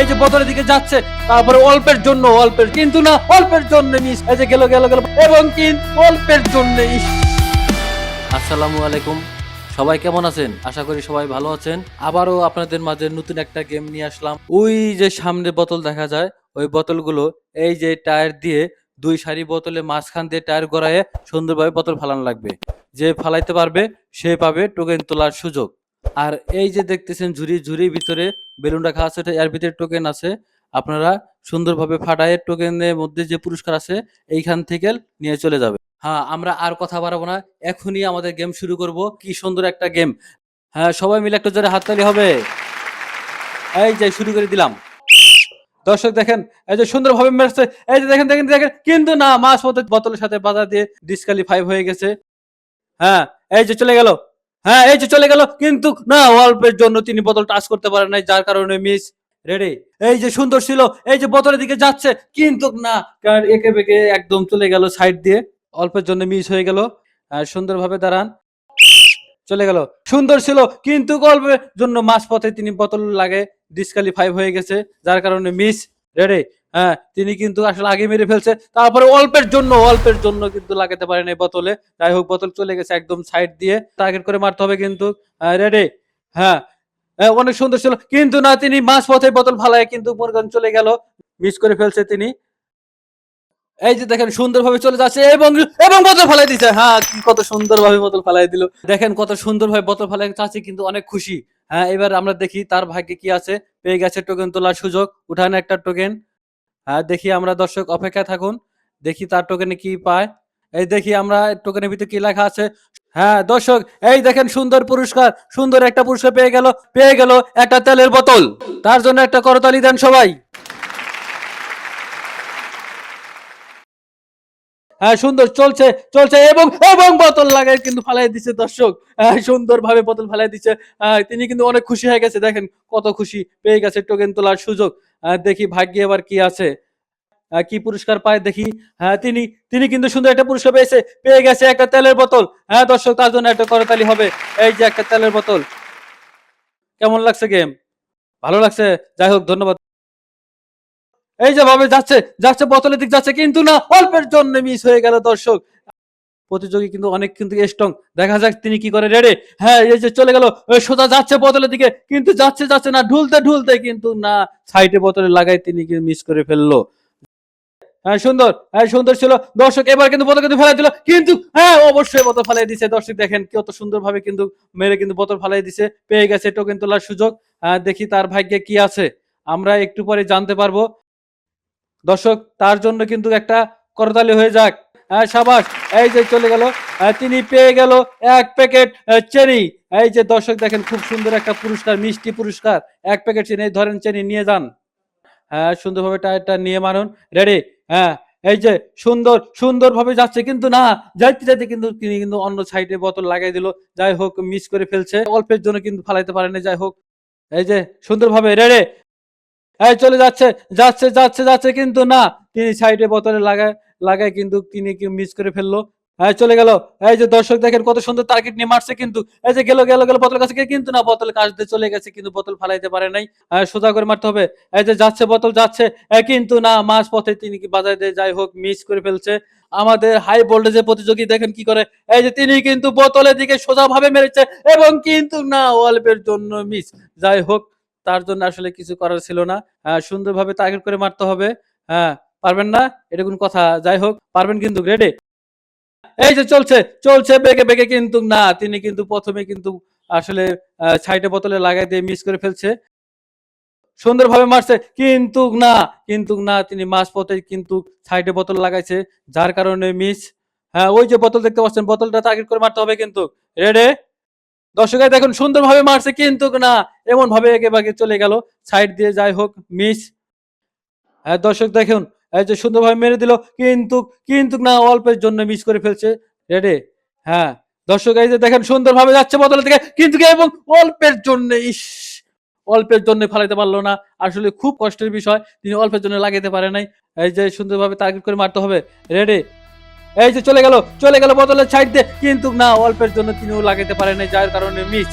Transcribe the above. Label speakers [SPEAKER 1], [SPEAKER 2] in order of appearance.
[SPEAKER 1] এই যে বোতলের দিকে যাচ্ছে, তারপরে অল্পের জন্য অল্পের, কিন্তু না, অল্পের জন্য মিস এই যে গেল গেল গেল, এবং কিন্তু অল্পের জন্য আসসালামু আলাইকুম। সবাই কেমন আছেন? আশা করি সবাই ভালো আছেন। আবারও আপনাদের মাঝে নতুন একটা গেম নিয়ে আসলাম। ওই যে সামনে বোতল দেখা যায়, ওই বোতলগুলো, এই যে টায়ার দিয়ে দুই সারি বোতলে মাঝখান দিয়ে টায়ার গড়ায় সুন্দরভাবে বোতল ফালানো লাগবে। যে ফালাইতে পারবে, সে পাবে টোকেন তোলার সুযোগ। আর এই যে দেখতেছেন ঝুড়ি, ঝুড়ির ভিতরে বেলুন রাখা আছে এর ভিতরে টোকেন আছে। আপনারা সুন্দরভাবে ফাটায় টোকেনের মধ্যে যে পুরস্কার আছে, এইখান থেকে নিয়ে চলে যাবে। হ্যাঁ আমরা আর কথা বাড়াবো না, এখনই আমাদের গেম শুরু করব। কি সুন্দর একটা গেম হ্যাঁ সবাই মিলে একটা জোরে হাততালি হবে। এই যে, শুরু করে দিলাম। দর্শক দেখেন, এই যে সুন্দরভাবে মেরেছে। এই যে দেখেন দেখেন দেখেন, কিন্তু না মাছ বোতলের সাথে বাধা দিয়ে ডিসকালিফাই হয়ে গেছে। হ্যাঁ এই যে চলে গেল। হ্যাঁ এই যে চলে গেল। কিন্তু না, অল্পের জন্য তিনি বোতল টাচ করতে পারেন নাই, যার কারণে মিস রেডি এই যে সুন্দর ছিল, এই যে বোতলের দিকে যাচ্ছে, কিন্তু না কারণ একে বেঁকে একদম চলে গেল সাইড দিয়ে। অল্পের জন্য মিস হয়ে গেল। আর সুন্দরভাবে দাঁড়ান। চলে গেল। সুন্দর ছিল, কিন্তু অল্পের জন্য মাঝ পথে তিনি বোতল লাগে ডিসকালিফাই হয়ে গেছে, যার কারণে মিস রেডি হ্যাঁ তিনি কিন্তু আসলে আগে মেরে ফেলছে। তারপরে অল্পের জন্য অল্পের জন্য কিন্তু লাগাতে পারেন এই বোতলে। যাই হোক বোতল চলে গেছে একদম সাইড দিয়ে। টার্গেট করে মারতে হবে কিন্তু। রেডি হ্যাঁ। হ্যাঁ, অনেক সুন্দর ছিল। কিন্তু না তিনি মাঝ পথে বোতল ফালায় কিন্তু মুরগান চলে গেল। মিস করে ফেলছে তিনি। এই যে দেখেন সুন্দরভাবে চলে যাচ্ছে এবং এবং বোতল ফালাই দিচ্ছে হ্যাঁ কত সুন্দরভাবে বোতল ফালাই দিল। দেখেন কত সুন্দরভাবে বোতল ফালাই চাচি কিন্তু অনেক খুশি। হ্যাঁ এবার আমরা দেখি তার ভাগ্যে কি আছে। পেয়ে গেছে টোকেন তোলার সুযোগ। উঠানে একটা টোকেন হ্যাঁ দেখি আমরা দর্শক অপেক্ষায় থাকুন। দেখি তার টোকেনে কি পায়। এই দেখি আমরা টোকেনের ভিতরে কি লেখা আছে। হ্যাঁ দর্শক এই দেখেন সুন্দর পুরস্কার। সুন্দর একটা পুরস্কার পেয়ে গেল পেয়ে গেল একটা তেলের বোতল। তার জন্য একটা করতালি দেন সবাই। হ্যাঁ সুন্দর চলছে চলছে এবং এবং বোতল লাগাই কিন্তু ফালাই দিচ্ছে দর্শক। হ্যাঁ, সুন্দর ভাবে বোতল ফালাই দিচ্ছে হ্যাঁ, তিনি কিন্তু অনেক খুশি হয়ে গেছে দেখেন কত খুশি পেয়ে গেছে টোকেন তোলার সুযোগ। হ্যাঁ, দেখি ভাগ্যে এবার কি আছে। কি পুরস্কার পায় দেখি। হ্যাঁ তিনি তিনি কিন্তু সুন্দর একটা পুরস্কার পেয়েছে, পেয়ে গেছে একটা তেলের বোতল। হ্যাঁ দর্শক, তার জন্য একটা করতালি হবে, এই যে একটা তেলের বোতল। কেমন লাগছে গেম ভালো লাগছে? যাই হোক, ধন্যবাদ। এই যে ভাবে যাচ্ছে যাচ্ছে, বোতলের দিক যাচ্ছে, কিন্তু না, অল্পের জন্য মিস হয়ে গেল দর্শক। প্রতিযোগী কিন্তু অনেক কিন্তু স্ট্রং দেখা যাক তিনি কি করে রেডে হ্যাঁ এই যে চলে গেল সোজা যাচ্ছে বোতলের দিকে, কিন্তু যাচ্ছে যাচ্ছে না, ঢুলতে ঢুলতে কিন্তু না, সাইডে বোতলে লাগাই তিনি মিস করে ফেলল। সুন্দর। হ্যাঁ সুন্দর ছিল। দর্শক এবার কিন্তু বোতল কিন্তু ফেলাই দিল। কিন্তু হ্যাঁ অবশ্যই বোতল ফেলাই দিছে। দর্শক দেখেন কত সুন্দর ভাবে কিন্তু মেরে কিন্তু বোতল ফেলাই দিছে। পেয়ে গেছে টোকেন তোলার সুযোগ। হ্যাঁ দেখি তার ভাগ্যে কি আছে। আমরা একটু পরে জানতে পারব। দর্শক, তার জন্য কিন্তু একটা করতালি হয়ে যাক। হ্যাঁ সাবাস, এই যে চলে গেল। তিনি পেয়ে গেল এক প্যাকেট চেনি। এই যে দর্শক দেখেন খুব সুন্দর একটা পুরস্কার, মিষ্টি পুরস্কার। এক প্যাকেট চেনি, ধরেন চেনি, নিয়ে যান। হ্যাঁ সুন্দরভাবে টায়ারটা নিয়ে মানুন রেডি হ্যাঁ এই যে সুন্দর, সুন্দরভাবে যাচ্ছে, কিন্তু না, যাইতে যাইতে কিন্তু তিনি কিন্তু অন্য সাইডে বোতল লাগাই দিল। যাই হোক মিস করে ফেলছে। অল্পের জন্য কিন্তু ফালাইতে পারেনি, যাই হোক। এই যে সুন্দরভাবে রেডে এই চলে যাচ্ছে যাচ্ছে যাচ্ছে যাচ্ছে, কিন্তু না, তিনি সাইডে বোতলে লাগায় লাগায় কিন্তু তিনি মিস করে ফেলল? হ্যাঁ চলে গেল। এই যে দর্শক দেখেন কত সুন্দর টার্গেট নিয়ে মারছে কিন্তু। এই যে গেল গেল গেল বোতল কাছে কিন্তু না, বোতল কাছ দিয়ে চলে গেছে কিন্তু বোতল ফালাইতে পারে নাই। সোজা করে মারতে হবে। এই যে যাচ্ছে, বোতল যাচ্ছে। কিন্তু না, মাঝ পথে তিনি বাজায় দিয়ে? যাই হোক মিস করে ফেলছে। আমাদের হাই ভোল্টেজের প্রতিযোগী দেখেন কি করে। এই যে তিনি কিন্তু বোতলের দিকে সোজা ভাবে মেরেছে এবং কিন্তু না, অল্পের জন্য মিস যাই হোক, তার জন্য আসলে কিছু করার ছিল না। সুন্দরভাবে টার্গেট করে মারতে হবে। হ্যাঁ পারবেন না? এটা কোন কথা? যাই হোক, পারবেন কিন্তু রেডি এই যে চলছে চলছে, বেগে বেগে কিন্তু না, তিনি কিন্তু প্রথমে কিন্তু আসলে সাইডে বোতলে লাগাই দিয়ে মিস করে ফেলছে। সুন্দরভাবে মারছে, কিন্তু না কিন্তু না, তিনি মাছ পথে কিন্তু সাইডে বোতল লাগাইছে, যার কারণে মিস হ্যাঁ ওই যে বোতল দেখতে পাচ্ছেন, বোতলটা টার্গেট করে মারতে হবে কিন্তু। রেডি দর্শকের দেখুন, সুন্দরভাবে মারছে, কিন্তু না এমন ভাবে একে বাগে চলে গেল সাইড দিয়ে যাই হোক মিস হ্যাঁ দর্শক, দেখুন এই যে সুন্দরভাবে মেরে দিল, কিন্তু কিন্তু না অল্পের জন্য মিস করে ফেলছে। রেডি হ্যাঁ। দর্শক, এই যে দেখেন সুন্দরভাবে যাচ্ছে বদলের থেকে কিন্তু এবং অল্পের জন্য, ইস, অল্পের জন্য ফেলাইতে পারল না। আসলে খুব কষ্টের বিষয়, তিনি অল্পের জন্য লাগাইতে পারে নাই। এই যে সুন্দরভাবে টার্গেট করে মারতে হবে। রেডি এই যে চলে গেল চলে গেল বদলের সাইড দিয়ে, কিন্তু না অল্পের জন্য তিনিও লাগাইতে পারে নাই, যার কারণে মিস